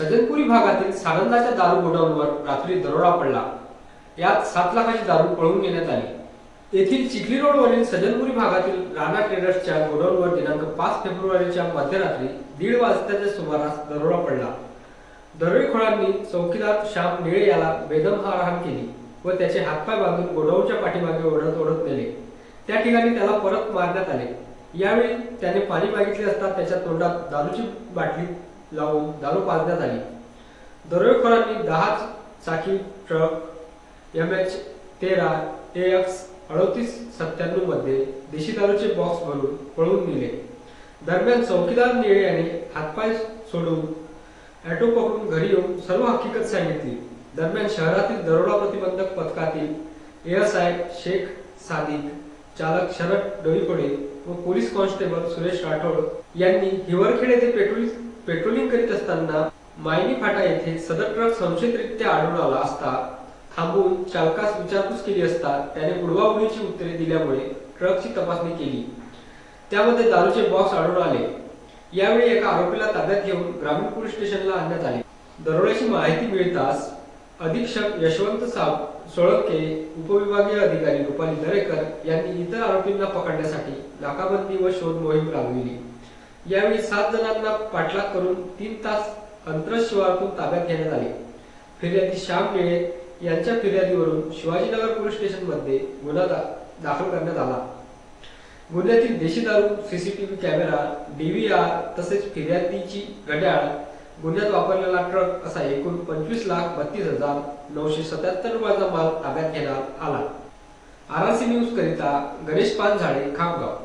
सज्जनपुरी भागातील सानंदाच्या दारू गोडाऊनवर रात्री दरोडा पडला. यात सात लाखाची दारू पळून नेण्यात आली. येथील चिखली रोडवरील सजनपुरी भागातील राणा ट्रेडर्सच्या गोडाऊनवर दिनांक पाच फेब्रुवारीच्या मध्यरात्री दीड वाजताच्या सुमारास दरोडा पडला. दरोडेखोरांनी चौकीदार श्याम निळे याला बेदम मारहाण केली व त्याचे हातपाय बांधून गोडाऊनच्या पाठीमागे ओढत ओढत नेले. त्या ठिकाणी त्याला परत मारण्यात आले. यावेळी त्याने पाणी मागितले असता त्याच्या तोंडात दारूची बाटली लावून दारू पाजण्यात आली. दरोडेखोरांनी दहा चाकी ट्रक एम एच तेरा ए एक्स अडतीस सत्त्याण्णवमध्ये देशी दारूचे बॉक्स भरून पळून नेले. दरम्यान चौकीदार निळे याने हातपाय सोडून ॲटो पकडून घरी येऊन सर्व हकीकत सांगितली. दरम्यान शहरातील दरोडा प्रतिबंधक पथकातील एएसआय शेख सादिक चालक शरद डोईकोडे व पोलीस कॉन्स्टेबल सुरेश राठोड यांनी हिवरखेड येथे पेट्रोल पेट्रोलिंग करीत असताना मायनी फाटा येथे सदर ट्रक संशयितरित्या आढळून आला असता थांबून चालकास विचारपूस केली असता त्याने उडवाउडवीची उत्तरे दिल्यामुळे ट्रकची तपासणी केली. त्यामध्ये दारूचे बॉक्स आढळून आले. यावेळी एका आरोपीला ताब्यात घेऊन ग्रामीण पोलीस स्टेशनला आणण्यात आले. दरोड्याची माहिती मिळताच अधीक्षक यशवंत साब सोळंके उपविभागीय अधिकारी रुपाली दरेकर यांनी इतर आरोपींना पकडण्यासाठी नाकाबंदी व शोध मोहीम राबविली. यावेळी सात जणांना पाठलाग करून तीन तास अंतरश ताब्यात घेण्यात आले. फिर्यादी श्याम निळे यांच्या फिर्यादीवरून शिवाजीनगर पोलीस स्टेशनमध्ये गुन्हा दाखल करण्यात आला. गुन्ह्यातील देशी दारू सीसीटीव्ही कॅमेरा डीव्हीआर तसेच फिर्यादीची घड्याळ गुन्ह्यात वापरलेला ट्रक असा एकूण पंचवीस लाख बत्तीस हजार नऊशे सत्याहत्तर रुपयाचा माल ताब्यात घेण्यात आला. आर न्यूज करिता गणेश पानझाडे खामगाव.